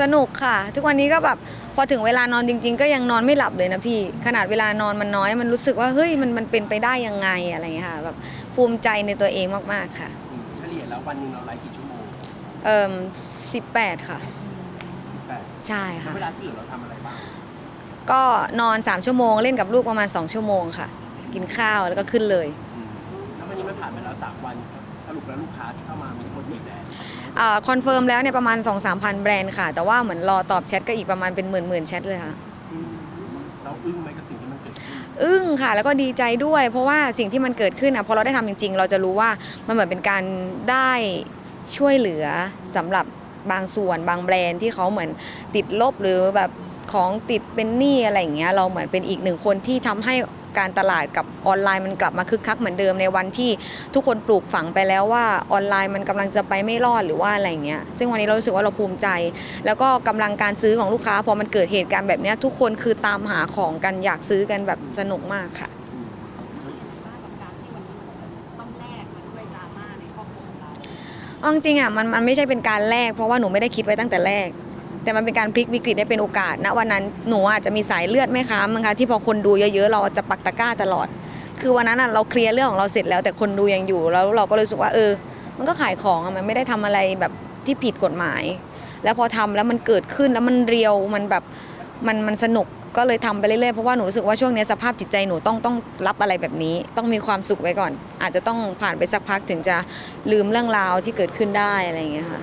สนุกค่ะ ทุกวันนี้ก็แบบพอถึงเวลานอนจริง ๆ ก็ยังนอนไม่หลับเลยนะพี่ ขนาดเวลานอนมันน้อยมันรู้สึกว่าเฮ้ยมันมันเป็นไปได้ยังไงอะไรอย่างเงี้ยค่ะแบบภูมิใจในตัวเองมากๆค่ะอืมเฉลี่ยแล้ววันหนึ่งเราไลฟ์กี่ชั่วโมงเอ่มสิบแปดค่ะแปดใช่แล้วค่ะ เวลาที่เหลือเราทำอะไรบ้างก็นอน 3 ชั่วโมง เล่นกับลูกประมาณ 2 ชั่วโมงค่ะ กินข้าวแล้วก็ขึ้นเลย อืมแล้ววันนี้มันผ่านไปแล้วสามวันสสรุปแล้วลูกค้าที่เข้ามา คอนเฟิร์มแล้วเนี่ยประมาณ 2 3 0 0 0 แบรนด์ค่ะ แต่ว่าเหมือนรอตอบแชทก็อีกประมาณเป็นหมื่นหมื่นๆแชทเลยค่ะอืมเราอึ้งไหมกับสิ่งที่มันเกิดขึ้นอึ้งค่ะ แล้วก็ดีใจด้วย เพราะว่าสิ่งที่มันเกิดขึ้นอะพอเราได้ทำจริง ๆ เราจะรู้ว่ามันเหมือนเป็นการได้ช่วยเหลือสำหรับบางส่วนบางแบรนด์ที่เขาเหมือนติดลบหรือแบบของติดเป็นหนี้อะไรอย่างเงี้ยเราเหมือนเป็นอีกหนึ่งคนที่ทำให้ การตลาดกับออนไลน์มันกลับมาคึกคักเหมือนเดิมในวันที่ทุกคนปลูกฝังไปแล้วว่าออนไลน์มันกำลังจะไปไม่รอดหรือว่าอะไรอย่างเงี้ยซึ่งวันนี้เรารู้สึกว่าเราภูมิใจ แล้วก็กำลังการซื้อของลูกค้าพอมันเกิดเหตุการณ์แบบเนี้ยทุกคนคือตามหาของกันอยากซื้อกันแบบสนุกมากค่ะรู้สึกยังไงบ้างกับการที่วันนี้มันต้องแลกมาด้วยดราม่าในครอบครัวของเราเอาจริงๆอะมันมันไม่ใช่เป็นการแลกเพราะว่าหนูไม่ได้คิดไว้ตั้งแต่แรก แต่มันเป็นการพลิกวิกฤตให้เป็นโอกาสณวันนั้นหนูอาจจะมีสายเลือดไหมคะมั้งคะที่พอคนดูเยอะๆ เราจะปักตะกร้าตลอด คือวันนั้นเราเคลียร์เรื่องของเราเสร็จแล้วแต่คนดูยังอยู่แล้วเราก็เลยรู้สึกว่าเออ มันก็ขายของมันไม่ได้ทำอะไรแบบที่ผิดกฎหมาย แล้วพอทำแล้วมันเกิดขึ้นแล้วมันเรียวมันแบบมันมันสนุกก็เลยทำไปเรื่อยๆเพราะว่าหนูรู้สึกว่าช่วงนี้สภาพจิตใจหนูต้องต้องรับอะไรแบบนี้ ต้องมีความสุขไว้ก่อน อาจจะต้องผ่านไปสักพักถึงจะลืมเรื่องราวที่เกิดขึ้นได้อะไรอย่างเงี้ยค่ะ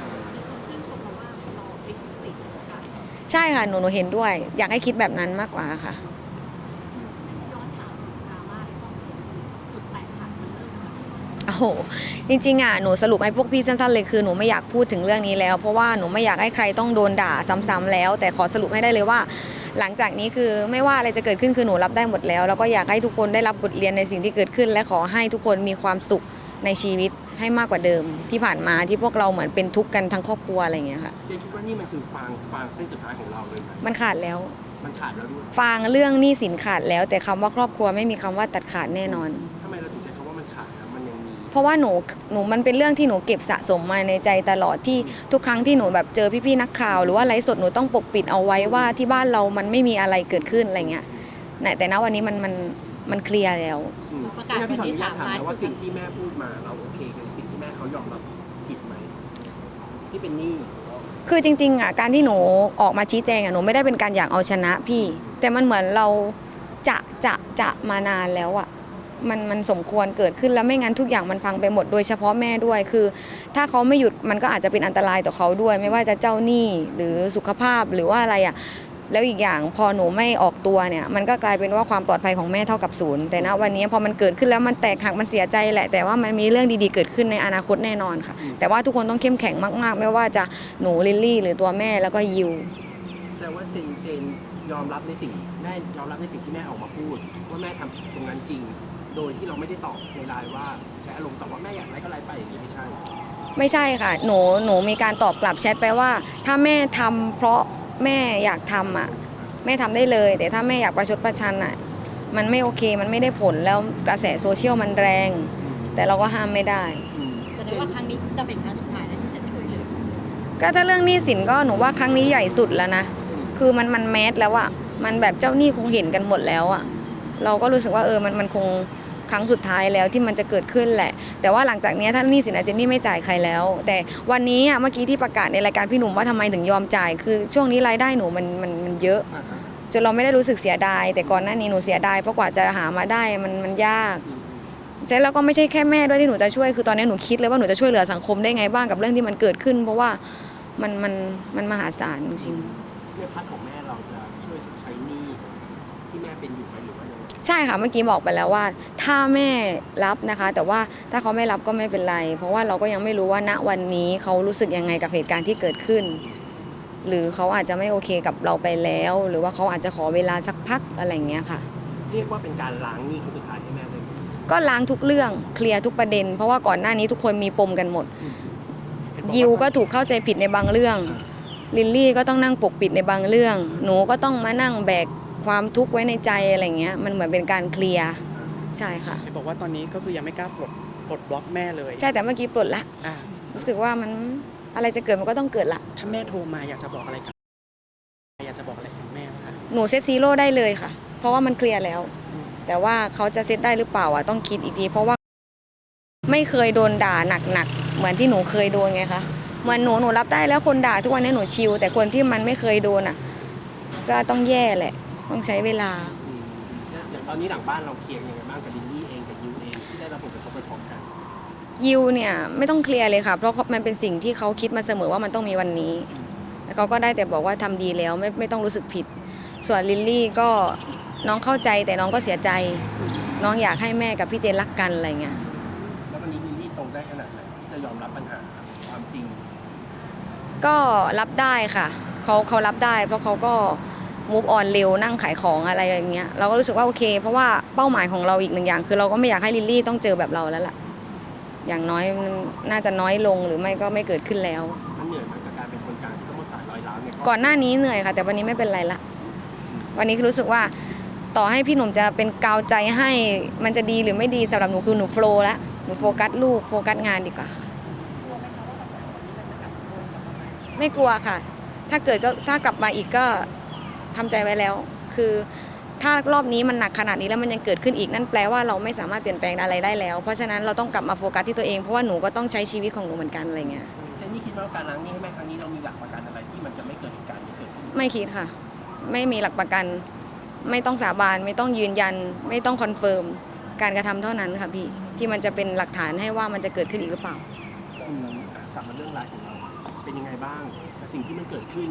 ชื่นชมเพราะว่าเราพลิกวิกฤตค่ะ ใช่ค่ะหนูหนูเห็นด้วย อยากให้คิดแบบนั้นมากกว่าค่ะ ย้อนถามถึงดราม่าในครอบครัวจุดแตกหักมันเริ่มมาจากอะไรโอ้โหจริงๆอะหนูสรุปให้พวกพี่สั้นๆเลยคือหนูไม่อยากพูดถึงเรื่องนี้แล้ว เพราะว่าหนูไม่อยากให้ใครต้องโดนด่าซ้ำๆแล้ว แต่ขอสรุปให้ได้เลยว่า หลังจากนี้คือไม่ว่าอะไรจะเกิดขึ้นคือหนูรับได้หมดแล้ว แล้วก็อยากให้ทุกคนได้รับบทเรียนในสิ่งที่เกิดขึ้น และขอให้ทุกคนมีความสุข ในชีวิตให้มากกว่าเดิมที่ผ่านมาที่พวกเราเหมือนเป็นทุกข์กันทั้งครอบครัวอะไรอย่างเงี้ยค่ะเจนคิดว่านี่มันคือฟางฟางเส้นสุดท้ายของเราเลยไหมมันขาดแล้ว มันขาดแล้วด้วยฟางเรื่องหนี้สินขาดแล้ว แต่คำว่าครอบครัวไม่มีคำว่าตัดขาดแน่นอน ทำไมเราถึงใช้คำว่ามันขาดแล้วมันยังมีเพราะว่าหนูหนูมันเป็นเรื่องที่หนูเก็บสะสมมาในใจตลอดที่ทุกครั้งที่หนูแบบเจอพี่ๆนักข่าว หรือว่าไลฟ์สดหนูต้องปกปิดเอาไว้ว่าที่บ้านเรามันไม่มีอะไรเกิดขึ้นอะไรเงี้ยน่ะแต่ณวันนี้มันมันมันเคลียร์แล้วอืมประ กาศงั้นพี่ขออนุญาตวันที่ถามสามล้านนะว่าสิ่งที่แม่พูดมาเราโอเคกับสิ่งที่แม่เขายอมรับผิดไหมที่เป็นหนี้คือจริงๆอะการที่หนูออกมาชี้แจงอะหนูไม่ได้เป็นการอยากเอาชนะพี่ แต่มันเหมือนเราจะจะจะมานานแล้วอะมันมันสมควรเกิดขึ้นแล้วไม่งั้นทุกอย่างมันพังไปหมดโดยเฉพาะแม่ด้วยคือ ถ้าเขาไม่หยุดมันก็อาจจะเป็นอันตรายต่อเขาด้วย ไม่ว่าจะเจ้าหนี้หรือสุขภาพหรือว่าอะไรอะ แล้วอีกอย่างพอหนูไม่ออกตัวเนี่ย มันก็กลายเป็นว่าความปลอดภัยของแม่เท่ากับศูนย์แต่ณวันนี้พอมันเกิดขึ้นแล้วมันแตกหักมันเสียใจแหละ แต่ว่ามันมีเรื่องดีๆเกิดขึ้นในอนาคตแน่นอนค่ะ แต่ว่าทุกคนต้องเข้มแข็งมาก ๆ ไม่ว่าจะหนูลิลลี่ หรือตัวแม่แล้วก็ยิวแสดงว่าเจนเจนยอมรับในสิ่งแม่ยอมรับในสิ่งที่แม่ออกมาพูดว่าแม่ทำตรงนั้นจริง โดยที่เราไม่ได้ตอบในไลน์ว่าใช้อารมณ์ตอบว่าแม่อยากไลฟ์ก็ไลฟ์ไปอย่างนี้ไม่ใช่ ไม่ใช่ค่ะ หนูหนูมีการตอบกลับแชทไปว่า ถ้าแม่ทำเพราะ แม่อยากทำอะแม่ทำได้เลย แต่ถ้าแม่อยากประชดประชันอะมันไม่โอเคมันไม่ได้ผลแล้วกระแสโซเชียลมันแรง แต่เราก็ห้ามไม่ได้อืมแสดงว่าครั้งนี้จะเป็นครั้งสุดท้ายแล้วที่จะช่วยเหลือก็ถ้าเรื่องหนี้สินก็หนูว่าครั้งนี้ใหญ่สุดแล้วนะคือมันมันแมสแล้วอะมันแบบเจ้าหนี้คงเห็นกันหมดแล้วอะเราก็รู้สึกว่าเออมันมันคง ครั้งสุดท้ายแล้วที่มันจะเกิดขึ้นแหละ แต่ว่าหลังจากนี้ถ้านี้สินอาจจะนี่ไม่จ่ายใครแล้ว แต่วันนี้อะเมื่อกี้ที่ประกาศในรายการพี่หนุ่มว่าทำไมถึงยอมจ่าย คือช่วงนี้รายได้หนูมันมันมันเยอะจนเราไม่ได้รู้สึกเสียดาย แต่ก่อนหน้านี้หนูเสียดายเพราะกว่าจะหามาได้มันมันยากใช่แล้วก็ไม่ใช่แค่แม่ด้วยที่หนูจะช่วยคือตอนนี้หนูคิดเลยว่าหนูจะช่วยเหลือสังคมได้ไงบ้างกับเรื่องที่มันเกิดขึ้น เพราะว่ามันมันมันมหาศาลจริงในพาร์ทของ ใช่ค่ะเมื่อกี้บอกไปแล้วว่า ถ้าแม่รับนะคะ แต่ว่าถ้าเขาไม่รับก็ไม่เป็นไร เพราะว่าเราก็ยังไม่รู้ว่าณวันนี้เขารู้สึกยังไงกับเหตุการณ์ที่เกิดขึ้น หรือเขาอาจจะไม่โอเคกับเราไปแล้ว หรือว่าเขาอาจจะขอเวลาสักพักอะไรอย่างเงี้ยค่ะ เรียกว่าเป็นการล้างหนี้ครั้งสุดท้ายให้แม่เลยไหมก็ล้างทุกเรื่องเคลียร์ทุกประเด็น เพราะว่าก่อนหน้านี้ทุกคนมีปมกันหมด เห็นบอกายิวก็ถูกเข้าใจผิดในบางเรื่อง ลิลลี่ก็ต้องนั่งปกปิดในบางเรื่อง หนูก็ต้องมานั่งแบก ความทุกข์ไว้ในใจอะไรเงี้ยมันเหมือนเป็นการเคลียร์ใช่ค่ะเห็นบอกว่าตอนนี้ก็คือยังไม่กล้าปลดปลดบล็อกแม่เลยใช่แต่เมื่อกี้ปลดละอะรู้สึกว่ามันอะไรจะเกิดมันก็ต้องเกิดละ ถ้าแม่โทรมาอยากจะบอกอะไรกับหนูเซตซีโร่ได้เลยค่ะ เพราะว่ามันเคลียร์แล้ว แต่ว่าเขาจะเซตได้หรือเปล่าอะต้องคิดอีกทีเพราะว่า ไม่เคยโดนด่าหนักๆเหมือนที่หนูเคยโดนไงคะเหมือนหนูหนูรับได้แล้วคนด่าทุกวันนี้หนูชิลแต่คนที่มันไม่เคยโดนอะ ก็ต้องแย่แหละ ต้องใช้เวลาอืมอย่างตอนนี้หลังบ้านเราเคลียร์ยังไงบ้างกับลิลลี่เองกับยูเองที่ได้รับผลกระทบไปพร้อมกันยิวเนี่ยไม่ต้องเคลียร์เลยค่ะ เพราะมันเป็นสิ่งที่เขาคิดมาเสมอว่ามันต้องมีวันนี้ แล้วเขาก็ได้แต่บอกว่าทำดีแล้วไม่ไม่ต้องรู้สึกผิด ส่วนลิลลี่ก็น้องเข้าใจแต่น้องก็เสียใจ น้องอยากให้แม่กับพี่เจนรักกันอะไรเงี้ยแล้ววันนี้ลิลลี่ตรงได้ขนาดไหนที่จะยอมรับปัญหาความจริง ก็รับได้ค่ะเขาเขารับได้ เพราะเขาก็ มูฟออนเร็วนั่งขายของอะไรอย่างเงี้ยเราก็รู้สึกว่าโอเค เพราะว่าเป้าหมายของเราอีกหนึ่งอย่าง คือเราก็ไม่อยากให้ลิลลี่ต้องเจอแบบเราแล้วล่ะอย่างน้อยมันน่าจะน้อยลงหรือไม่ก็ไม่เกิดขึ้นแล้ว มันเหนื่อยไหมันกับการเป็นคนกลางที่ต้องมาสายร้อยล้านเนี่ยก่อนหน้านี้เหนื่อยค่ะ แต่วันนี้ไม่เป็นไรละวันนี้คือรู้สึกว่าต่อให้พี่หนุ่มจะเป็นกาวใจให้มันจะดีหรือไม่ดีสำหรับหนูคือหนูโฟลว์แล้วหนูโฟกัสลูกโฟกัสงานดีกว่าค่ะไม่กลัวค่ะ ถ้าเกิดก็ถ้ากลับมาอีกก็ ทำใจไว้แล้ว คือถ้ารอบนี้มันหนักขนาดนี้แล้วมันยังเกิดขึ้นอีกนั่นแปลว่าเราไม่สามารถเปลี่ยนแปลงอะไรได้แล้ว เพราะฉะนั้นเราต้องกลับมาโฟกัสที่ตัวเองเพราะว่าหนูก็ต้องใช้ชีวิตของหนูเหมือนกันอะไรเงี้ยเจนนี่คิดว่าการล้างหนี้ให้แม่ครั้งนี้เรามีหลักประกันอะไรที่มันจะไม่เกิดเหตุการณ์นี้เกิดขึ้นไม่คิดค่ะ ไม่มีหลักประกัน ไม่ต้องสาบานไม่ต้องยืนยัน ไม่ต้องคอนเฟิร์มการกระทำเท่านั้นค่ะพี่ที่มันจะเป็นหลักฐานให้ว่ามันจะเกิดขึ้นอีกหรือเปล่าอืมอะกลับมาเรื่องรายของเราเป็นยังไงบ้างกับ สิ่งที่มันเกิดขึ้น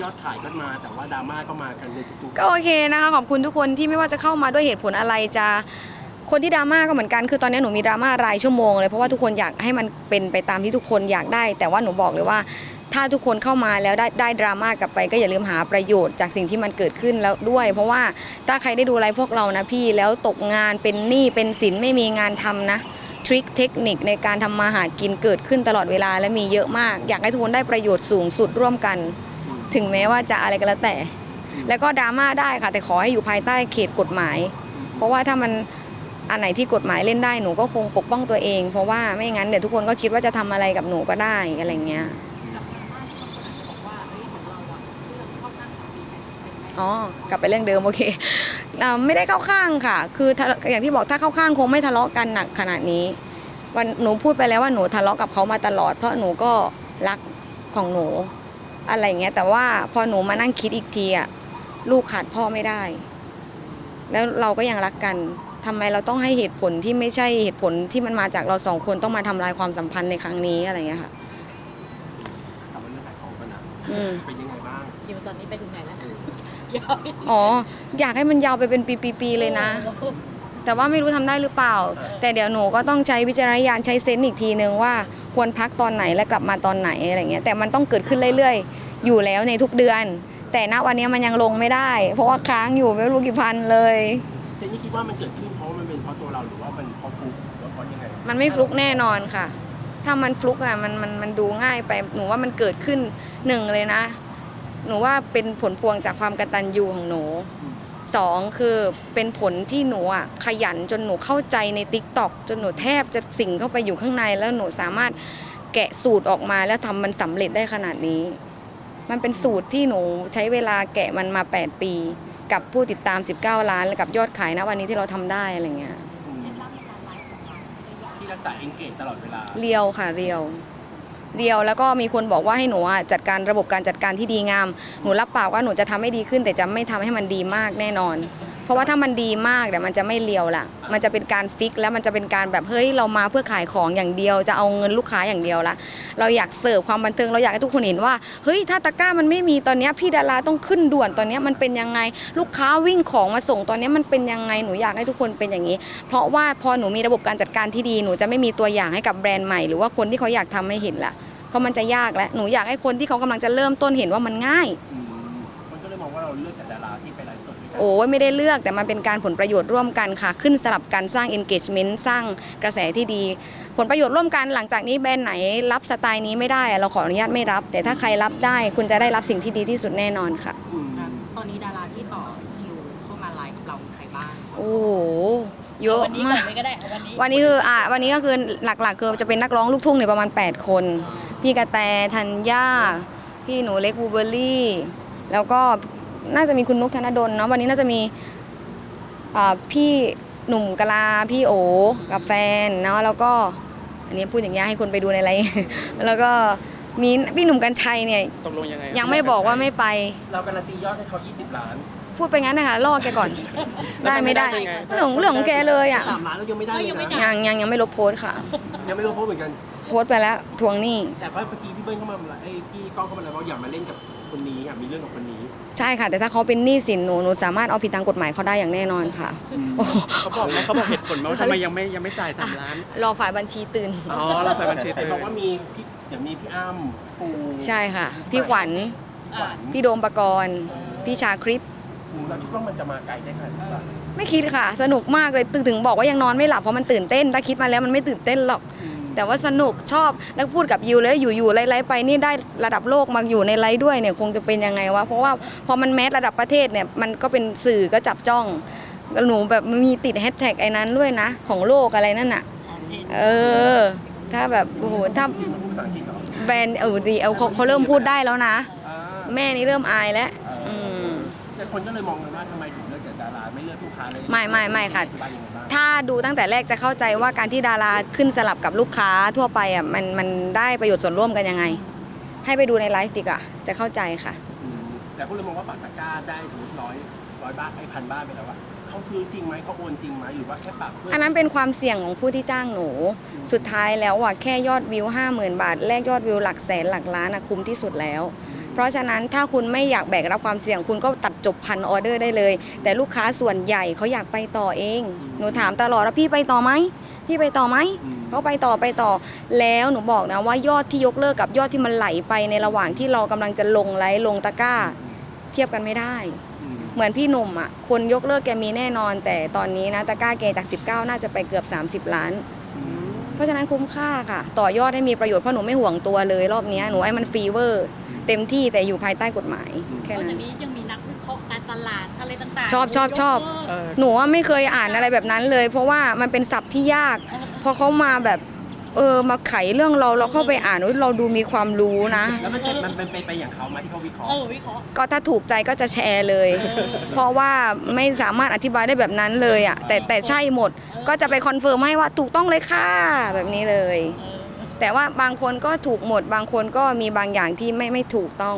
ยอดขายก็มา แต่ว่าดราม่าก็มากันในทุกๆ ก็โอเคนะคะขอบคุณทุกคนที่ไม่ว่าจะเข้ามาด้วยเหตุผลอะไรจะคนที่ดราม่าก็เหมือนกันคือตอนนี้หนูมีดราม่ารายชั่วโมงเลยเพราะว่าทุกคนอยากให้มันเป็นไปตามที่ทุกคนอยากได้ แต่ว่าหนูบอกเลยว่า ถ้าทุกคนเข้ามาแล้วได้ได้ดราม่ากลับไปก็อย่าลืมหาประโยชน์จากสิ่งที่มันเกิดขึ้นแล้วด้วย เพราะว่าถ้าใครได้ดูไลฟ์พวกเรานะพี่แล้วตกงานเป็นหนี้เป็นสินไม่มีงานทำนะ ทริคเทคนิคในการทำมาหากินเกิดขึ้นตลอดเวลาและมีเยอะมาก อยากให้ทุกคนได้ประโยชน์สูงสุดร่วมกัน ถึงแม้ว่าจะอะไรก็แล้วแต่ แล้วก็ดราม่าได้ค่ะ แต่ขอให้อยู่ภายใต้เขตกฎหมาย เพราะว่าถ้ามันอันไหนที่กฎหมายเล่นได้หนูก็คงปกป้องตัวเอง เพราะว่าไม่งั้นเดี๋ยวทุกคนก็คิดว่าจะทำอะไรกับหนูก็ได้อะไรเงี้ยกับทางบ้านที่บางคนอาจจะบอกว่าเฮ้ยเหมือนเราอะเรื่องเข้าข้างสามีเป็นเป็นไหมอ๋อกลับไปเรื่องเดิมโอเค อ่อไม่ได้เข้าข้างค่ะ คือถ้าอย่างที่บอกถ้าเข้าข้างคงไม่ทะเลาะกันหนักขนาดนี้ วันหนูพูดไปแล้วว่าหนูทะเลาะกับเขามาตลอด เพราะหนูก็รักของหนูอะไรเงี้ยแต่ว่าพอหนูมานั่งคิดอีกทีอะลูกขาดพ่อไม่ได้ แล้วเราก็ยังรักกันทำไมเราต้องให้เหตุผลที่ไม่ใช่เหตุผลที่มันมาจากเราสองคนต้องมาทำลายความสัมพันธ์ในครั้งนี้อะไรเงี้ยค่ะกลับมาเรื่องขายของกันนะอืมเป็นยังไงบ้างคิวตอนนี้ไปถึงไหนแล้ว อ๋อ อยากให้มันยาวไปเป็นปีๆๆเลยนะ แต่ว่าไม่รู้ทำได้หรือเปล่า แต่เดี๋ยวหนูก็ต้องใช้วิจารณญาณใช้เซนส์อีกทีนึงว่า ควรพักตอนไหนและกลับมาตอนไหนอะไรเงี้ยแต่มันต้องเกิดขึ้นเรื่อยๆ อยู่แล้วในทุกเดือน แต่ณวันนี้มันยังลงไม่ได้ เพราะว่าค้างอยู่ไม่รู้กี่พันเลย เจนนี่คิดว่ามันเกิดขึ้นเพราะว่ามันเป็นเพราะตัวเราหรือว่ามันเพราะฟุกหรือว่าเพราะยังไงมันไม่ฟลุกแน่นอนค่ะ ถ้ามันฟลุกอะมันมันมันดูง่ายไป หนูว่ามันเกิดขึ้นหนึ่งเลยนะ หนูว่าเป็นผลพวงจากความกตัญญูของหนูอืมสองคือเป็นผลที่หนูอะขยันจนหนูเข้าใจในติ๊กต็อกจนหนูแทบจะสิ่งเข้าไปอยู่ข้างใน แล้วหนูสามารถแกะสูตรออกมาแล้วทำมันสำเร็จได้ขนาดนี้ มันเป็นสูตรที่หนูใช้เวลาแกะมันมา 8 ปี กับผู้ติดตาม 19 ล้านและกับยอดขายนะวันนี้ที่เราทำได้อะไรเงี้ยอืมเคล็ดลับในการไลฟ์ของเราไม่ได้ยากที่รักษาเอนเกจตลอดเวลาเรียวค่ะเรียว เดียว แล้วก็มีคนบอกว่าให้หนูอะจัดการระบบการจัดการที่ดีงาม หนูรับปากว่าหนูจะทำให้ดีขึ้น แต่จะไม่ทำให้มันดีมากแน่นอน เพราะว่าถ้ามันดีมากเดี๋ยวมันจะไม่เรียวละมันจะเป็นการฟิกแล้วมันจะเป็นการแบบเฮ้ยเรามาเพื่อขายของอย่างเดียว จะเอาเงินลูกค้าอย่างเดียวละเราอยากเสิร์ฟความบันเทิงเราอยากให้ทุกคนเห็นว่าเฮ้ยถ้าตะกร้ามันไม่มีตอนนี้พี่ดาราต้องขึ้นด่วนตอนนี้มันเป็นยังไงลูกค้าวิ่งของมาส่งตอนนี้มันเป็นยังไงหนูอยากให้ทุกคนเป็นอย่างนี้ เพราะว่าพอหนูมีระบบการจัดการที่ดีหนูจะไม่มีตัวอย่างให้กับแบรนด์ใหม่หรือว่าคนที่เขาอยากทำให้เห็นละเพราะมันจะยากแล้วหนูอยากให้คนที่เขากำลังจะเริ่มต้นเห็นว่ามันง่าย โอ้ยไม่ได้เลือกแต่มันเป็นการผลประโยชน์ร่วมกันค่ะ ขึ้นสลับกันสร้าง engagement สร้างกระแสที่ดี ผลประโยชน์ร่วมกันหลังจากนี้แบรนด์ไหนรับสไตล์นี้ไม่ได้ เราขออนุญาตไม่รับ แต่ถ้าใครรับได้คุณจะได้รับสิ่งที่ดีที่สุดแน่นอนค่ะอืมตอนนี้ดาราที่ต่อคิวเข้ามาไลฟ์กับเราใครบ้าง โอ้โหเยอะวันนี้ก่มาอกนเลยก็ได้เอาวันนี้วันนี้คืออะวันนี้ก็คือหลักๆคือจะเป็นนักร้องลูกทุ่งเนี่ยประมาณ 8 คน พี่กระแตธัญญาพี่หนูเล็กบูเบอรี่ แล้วก็ น่าจะมีคุณนุกธนดลเนาะวันนี้น่าจะมีอ่าพี่หนุ่มกะลาพี่โอกับแฟนเนาะแล้วก็อันนี้พูดอย่างเงี้ยให้คนไปดูในไลฟ์แล้วก็มีพี่หนุ่มกัญชัยเนี่ยตกลงยังไงยังไม่บอกว่าไม่ไป เราการันตียอดให้เขา 20 ล้าน พูดไปงั้นนะคะล่อแกก่อน ได้ไม่ได้แล้วเป็นไงเรื่องเรื่องของแกเลยอะสามล้านแล้วยังไม่ได้เลยนะยังยังยังไม่ลบโพสต์ค่ะ ยังไม่รู้เพราะเหมือนกัน โพสต์ไปแล้วทวงหนี้แต่ว่าเมื่อกี้พี่เบิ้ลเข้ามาเอ้ยพี่ก้องเข้ามาแล้วว่าอย่ามาเล่นกับคนนี้อยากมีเรื่องกับคนนี้ ใช่ค่ะ แต่ถ้าเขาเป็นหนี้สินหนูหนูสามารถเอาผิดตามกฎหมายเขาได้อย่างแน่นอนค่ะโอ้โหเขาบอกไหมเขาบอกเหตุผลไหมว่าทำไมยังไม่ยังไม่จ่ายสามล้าน รอฝ่ายบัญชีตื่น อ๋อเราใส่บัญชีแต่เตืบอกอนว่ามีพี่เดี๋ยวมีพี่อ้ำปูใช่ค่ะ พี่ขวัญพี่ขวัญพี่โดมปกรณ์พี่ชาคริสปูเราคิดว่ามันจะมาไกลได้ขนาดนี้ปะไม่คิดค่ะ สนุกมากเลยถึงถึงบอกว่ายังนอนไม่หลับเพราะมันตื่นเต้นถ้าคิดมาแล้วมันไม่ตื่นเต้นหรอก แต่ว่าสนุกชอบแล้วพูดกับยูเลยอยู่ๆไล่ๆไปนี่ได้ระดับโลกมาอยู่ในไลฟ์ด้วยเนี่ยคงจะเป็นยังไงวะเพราะว่าพอมันแมสระดับประเทศเนี่ยมันก็เป็นสื่อก็จับจ้องหนูแบบมีติดแฮชแท็กไอ้นั้นด้วยนะ ของโลกอะไรนั่นน่ะเออ ถ้าแบบโอ้โหถ้าจริงมันพูดภาษาอังกฤษเหรอแบรนด์เออดีเอาเขาเขาเริ่มพูดได้แล้วนะอ่าแม่นี่เริ่มอายแล้วอืมแต่คนก็เลยมองกันว่าทำไมถึงเลือกแต่ดาราไม่เลือกลูกค้าเลยไม่ไม่ไม่ค่ะ อธิบายยังไงบ้างถ้าดูตั้งแต่แรกจะเข้าใจว่าการที่ดาราขึ้นสลับกับลูกค้าทั่วไปอะมันมันได้ประโยชน์ส่วนร่วมกันยังไง ให้ไปดูในไลฟ์ดีกว่าจะเข้าใจค่ะ อืมแต่คนเลยมองว่าปักตะกร้าได้สมมติร้อยร้อยบาทไอ้พันบาทไปแล้วว่าเขาซื้อจริงไหมเขาโอนจริงไหมหรือว่าแค่ปักเพื่ออันนั้นเป็นความเสี่ยงของผู้ที่จ้างหนู สุดท้ายแล้วอะแค่ยอดวิว 50,000 บาท แลกยอดวิวหลักแสนหลักล้านอะคุ้มที่สุดแล้ว เพราะฉะนั้นถ้าคุณไม่อยากแบกรับความเสี่ยงคุณก็ตัดจบพันออเดอร์ได้เลย แต่ลูกค้าส่วนใหญ่เขาอยากไปต่อเอง หนูถามตลอดว่าพี่ไปต่อไหมพี่ไปต่อไหมอืมเขาไปต่อไปต่อ แล้วหนูบอกนะว่ายอดที่ยกเลิกกับยอดที่มันไหลไปในระหว่างที่เรากำลังจะลงไลฟ์ลงตะกร้า เทียบกันไม่ได้อืมเหมือนพี่หนุ่มอะคนยกเลิกแกมีแน่นอน แต่ตอนนี้นะตะกร้าแกจาก 19 น่าจะไปเกือบ 30 ล้านอืมเพราะฉะนั้นคุ้มค่าค่ะ ต่อยอดให้มีประโยชน์เพราะหนูไม่ห่วงตัวเลย รอบเนี้ยหนูให้มันฟรีเวอร์ เต็มที่แต่อยู่ภายใต้กฎหมายแค่นอกนั้จากน นี้ยังมีนักวิเคราะห์การตลาดอะไรต่างๆชอบชอบชอบ ยกเลิก เออ หนูว่าไม่เคยอ่านอะไรแบบนั้นเลย เพราะว่ามันเป็นศัพท์ที่ยากพอเขามาแบบ เออมาไขเรื่องเราเราเข้าไปอ่านอุ๊ยเราดูมีความรู้นะ แล้วมันจะมันเป็นไปไปอย่างเขาไหมาที่เขาวิเคราะห์ เออวิเคราะห์ก็ถ้าถูกใจก็จะแชร์เลย เพราะว่าไม่สามารถอธิบายได้แบบนั้นเลยอะแต่แต่ใช่หมดก็จะไปคอนเฟิร์มให้ว่าถูกต้องเลยค่ะแบบนี้เลย เออ แต่ว่าบางคนก็ถูกหมด บางคนก็มีบางอย่างที่ไม่ไม่ถูกต้อง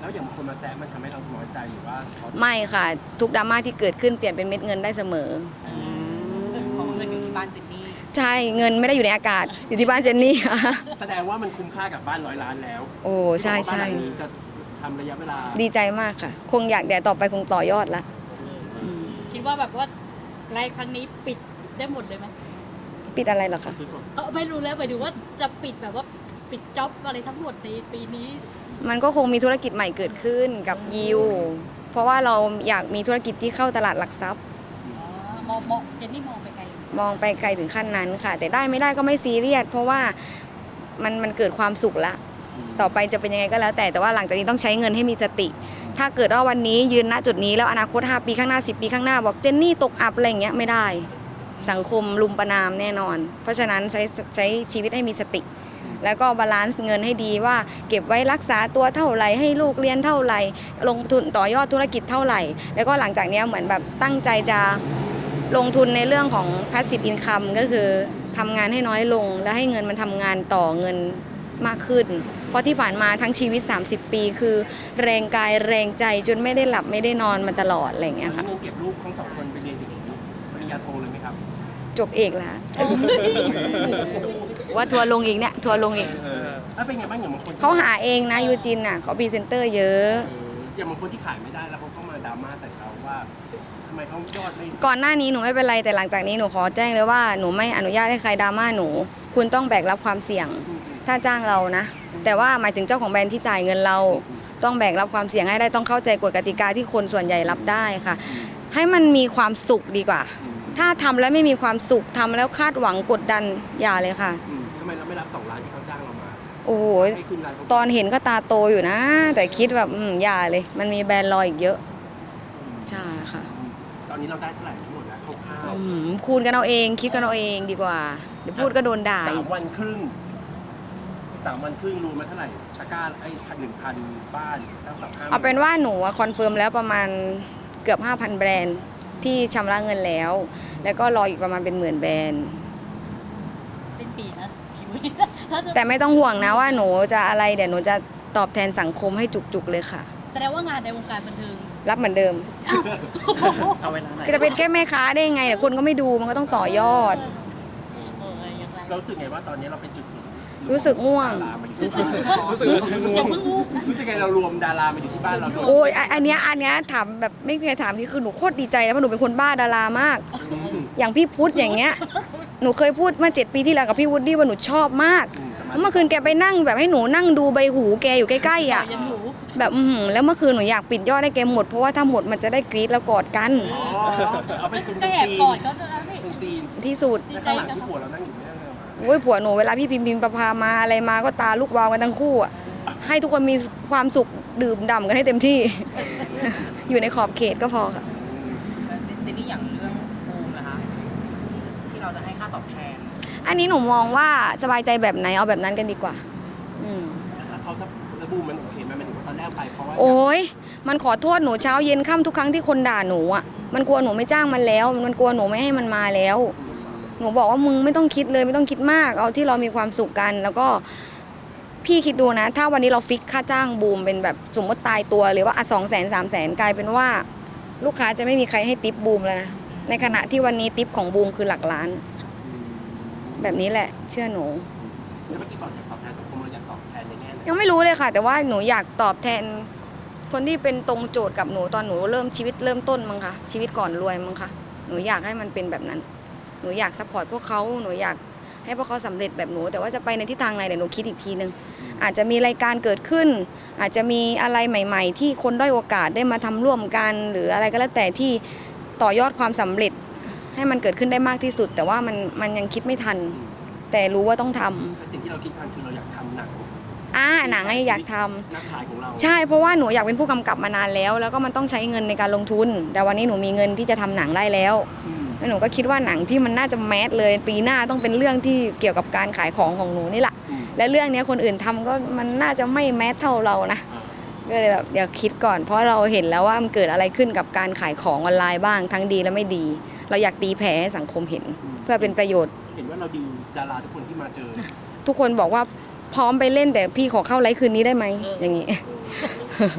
แล้วอย่างคนมาแซะมันทำให้เราน้อยใจหรือว่าเขาไม่ค่ะ ทุกดราม่าที่เกิดขึ้นเปลี่ยนเป็นเม็ดเงินได้เสมอ เพราะว่าเงินอยู่ที่บ้านเจนนี่ใช่เงินไม่ได้อยู่ในอากาศอยู่ที่บ้านเจนนี่ค่ะแสดงว่ามันคุ้มค่ากับบ้านร้อยล้านแล้วโอ้ใช่ที่บอกว่าใช่บ้านหลังนี้จะทำระยะเวลาดีใจมากค่ะ คงอยากแต่ต่อไปคงต่อยอดละอืมคิดว่าแบบว่าไลฟ์ครั้งนี้ปิดได้หมดเลยไหม ปิดอะไรเหรอคะซื้อสดเออไม่รู้แล้วหมายถึงว่าจะปิดแบบว่าปิดจ็อบอะไรทั้งหมดในปีนี้มันก็คงมีธุรกิจใหม่เกิดขึ้นกับยิว เพราะว่าเราอยากมีธุรกิจที่เข้าตลาดหลักทรัพย์ อ๋อมองมองเจนนี่มองไปไกลมองไปไกลถึงขั้นนั้นค่ะ แต่ได้ไม่ได้ก็ไม่ซีเรียสเพราะว่ามันมันเกิดความสุขละ ต่อไปจะเป็นยังไงก็แล้ว แต่แต่ว่าหลังจากนี้ต้องใช้เงินให้มีสติ ถ้าเกิดว่าวันนี้ยืนณจุดนี้แล้วอนาคต 5 ปีข้างหน้า 10 ปีข้างหน้าบอกเจนนี่ตกอับอะไรอย่างเงี้ยไม่ได้ สังคมลุมประนามแน่นอน เพราะฉะนั้นใช้ใช้ชีวิตให้มีสติ แล้วก็บาลานซ์เงินให้ดีว่า เก็บไว้รักษาตัวเท่าไหร่ให้ลูกเรียนเท่าไหร่ลงทุนต่อยอดธุรกิจเท่าไหร่ แล้วก็หลังจากนี้เหมือนแบบตั้งใจจะลงทุนในเรื่องของ passive income ก็คือทำงานให้น้อยลง แล้วให้เงินมันทำงานต่อเงินมากขึ้น เพราะที่ผ่านมาทั้งชีวิต 30 ปี คือ แรงกายแรงใจจนไม่ได้หลับไม่ได้นอนมาตลอดอะไรอย่างเงี้ยค่ะเงินเก็บลูกทั้งสองคน จบเอกแล้วว่าทัวร์ลงอีกเนี่ยทัวร์ลงอีก เออแล้วเป็นไงบ้างอย่างบางคนเขาหาเองนะยูจินน่ะเขาพรีเซนเตอร์เยอะ เอออย่างบางคนที่ขายไม่ได้แล้วเขาก็มาดราม่าใส่เราว่าทำไมเขายอดไม่ก่อนหน้านี้หนูไม่เป็นไรแต่หลังจากนี้หนูขอแจ้งเลยว่าหนูไม่อนุญาตให้ใครดราม่าหนู คุณต้องแบกรับความเสี่ยงอืมถ้าจ้างเรานะ แต่ว่าหมายถึงเจ้าของแบรนด์ที่จ่ายเงินเรา ต้องแบกรับความเสี่ยงให้ได้ต้องเข้าใจกฎกติกาที่คนส่วนใหญ่รับได้ค่ะ ให้มันมีความสุขดีกว่าอืม ถ้าทำแล้วไม่มีความสุขทำแล้วคาดหวังกดดันอย่าเลยค่ะ อืมทำไมเราไม่รับสองล้านที่เขาจ้างเรามาโอ้โห ให้คืนรายเขาตอนเห็นก็ตาโตอยู่นะ แต่คิดแบบอืมอย่าเลย มันมีแบรนด์รออีกเยอะใช่ค่ะอืมตอนนี้เราได้เท่าไหร่ทั้งหมดแล้วคร่าวอืมคูณกันเอาเองคิดกันเอาเองดีกว่า เดี๋ยวพูดก็โดนด่าๆสาอีมกวันครึ่งสามวันครึ่งรู้มาเท่าไหร่ตะกร้าไอ้พันหนึ่งพันบ้านเท่ากับห้าเอาเป็นว่าหนูอะคอนเฟิร์มแล้วประมาณเกือบ 5,000 แบรนด์ ที่ชำระเงินแล้ว แล้วก็รออีกประมาณเป็นหมื่นแบรนด์ สิ้นปีนะคิวถ้าแต่ไม่ต้องห่วงนะว่าหนูจะอะไรเดี๋ยวหนูจะตอบแทนสังคมให้จุกๆเลยค่ะ แสดงว่างานในวงการบันเทิงรับเหมือนเดิมเอาเวลาไหนก็จะเป็นแค่แม่ค้าได้ไงเดี๋ยวคนก็ไม่ดูมันก็ต้องต่อยอด เอออย่างไรเรารู้สึกไงว่าตอนนี้เราเป็นจุดศูนย์ รู้สึกง่วงดารามาอยู่ที่บ้านรู้สึกอย่าเพิ่งลูกนะรู้สึกไงเรารวมดารามาอยู่ที่บ้านเราโดยโอ้ยอันอันเนี้ยอันเนี้ยถามแบบไม่เคยถามที่คือหนูโคตรดีใจแล้วเพราะหนูเป็นคนบ้าดารามาก อืม อย่างพี่พุทธอย่างเงี้ย หนูเคยพูดเมื่อเจ็ดปีที่แล้วกับพี่วูดดี้ว่าหนูชอบมาก อืมแต่แล้วเมื่อคืนแกไปนั่งแบบให้หนูนั่งดูใบหูแกอยู่ใกล้ๆอะ ยันหูแบบอือหือแล้วเมื่อคืนหนูอยากปิดยอดให้แกหมดเพราะว่าถ้าหมดมันจะได้กรี๊ดแล้วกอดกันอ๋อเอาเป็นเป็นก็แอบซีนกอดเขาแล้วนี่เป็นซีนที่สุด ดีแล้วใจข้างหลังกับที่ผัวเรานั่งอยู่ เนี่ยโอ้ยผัวหนูเวลาพี่พิมพิมประพามาอะไรมาก็ตาลูกวาวกันทั้งคู่อะให้ทุกคนมีความสุขดื่มด่ำกันให้เต็มที่ อยู่ในขอบเขตก็พอค่ะแล้วทีนี้อย่างเรื่องบูมนะคะที่เราจะให้ค่าตอบแทน อันนี้หนูมองว่าสบายใจแบบไหนเอาแบบนั้นกันดีกว่า อืมเขาซับระบูมมันโอเคไหมหมันถึงว่าตอนแรกไปเพราะว่าโอ้ยมันขอโทษหนูเช้าเย็นค่ำทุกครั้งที่คนด่าหนูอะมันกลัวหนูไม่จ้างมันแล้ว มันกลัวหนูไม่ให้มันมาแล้ว หนูบอกว่ามึงไม่ต้องคิดเลยไม่ต้องคิดมาก เอาที่เรามีความสุขกัน แล้วก็พี่คิดดูนะ ถ้าวันนี้เราฟิกค่าจ้างบูมเป็นแบบสมมติตายตัวเลยว่าอะสองแสนสามแสนกลายเป็นว่า ลูกค้าจะไม่มีใครให้ติปบูมแล้วนะในขณะที่วันนี้ติปของบูมคือหลักล้าน แบบนี้แหละ เชื่อหนู แล้วเมื่อกี้บอกอยากตอบแทนสังคมเราอยากตอบแทนในแง่ไหนยังไม่รู้เลยค่ะ แต่ว่าหนูอยากตอบแทน คนที่เป็นตรงโจทย์กับหนูตอนหนูเริ่มชีวิตเริ่มต้นมั้งคะชีวิตก่อนรวยมั้งคะหนูอยากให้มันเป็นแบบนั้น หนูอยากซัพพอร์ตพวกเขาหนูอยากให้พวกเขาสำเร็จแบบหนู แต่ว่าจะไปในทิศทางไหนเดี๋ยวหนูคิดอีกทีนึง อาจจะมีรายการเกิดขึ้น อาจจะมีอะไรใหม่ ๆ ที่คนด้อยโอกาสได้มาทำร่วมกัน หรืออะไรก็แล้วแต่ที่ต่อยอดความสำเร็จ ให้มันเกิดขึ้นได้มากที่สุด แต่ว่ามันมันยังคิดไม่ทัน แต่รู้ว่าต้องทำแต่สิ่งที่เราคิดทันคือเราอยากทำหนังอ่าหนังไอ้อยากทำนักขายของเราใช่เพราะว่าหนูอยากเป็นผู้กำกับมานานแล้ว แล้วก็มันต้องใช้เงินในการลงทุน แต่วันนี้หนูมีเงินที่จะทำหนังได้แล้วอืม แล้วหนูก็คิดว่าหนังที่มันน่าจะแมสเลย ปีหน้าต้องเป็นเรื่องที่เกี่ยวกับการขายของของหนูนี่แหละอืมและเรื่องเนี้ยคนอื่นทำก็มันน่าจะไม่แมสเท่าเรานะอ่าก็เลยแบบเดี๋ยวคิดก่อน เพราะเราเห็นแล้วว่ามันเกิดอะไรขึ้นกับการขายของออนไลน์บ้างทั้งดีและไม่ดี เราอยากตีแผลให้สังคมเห็น เพื่อเป็นประโยชน์ เห็นว่าเราดีลดาราทุกคนที่มาเจอ ทุกคนบอกว่าพร้อมไปเล่นแต่พี่ขอเข้าไลฟ์คืนนี้ได้ไหมอย่างนี้เออ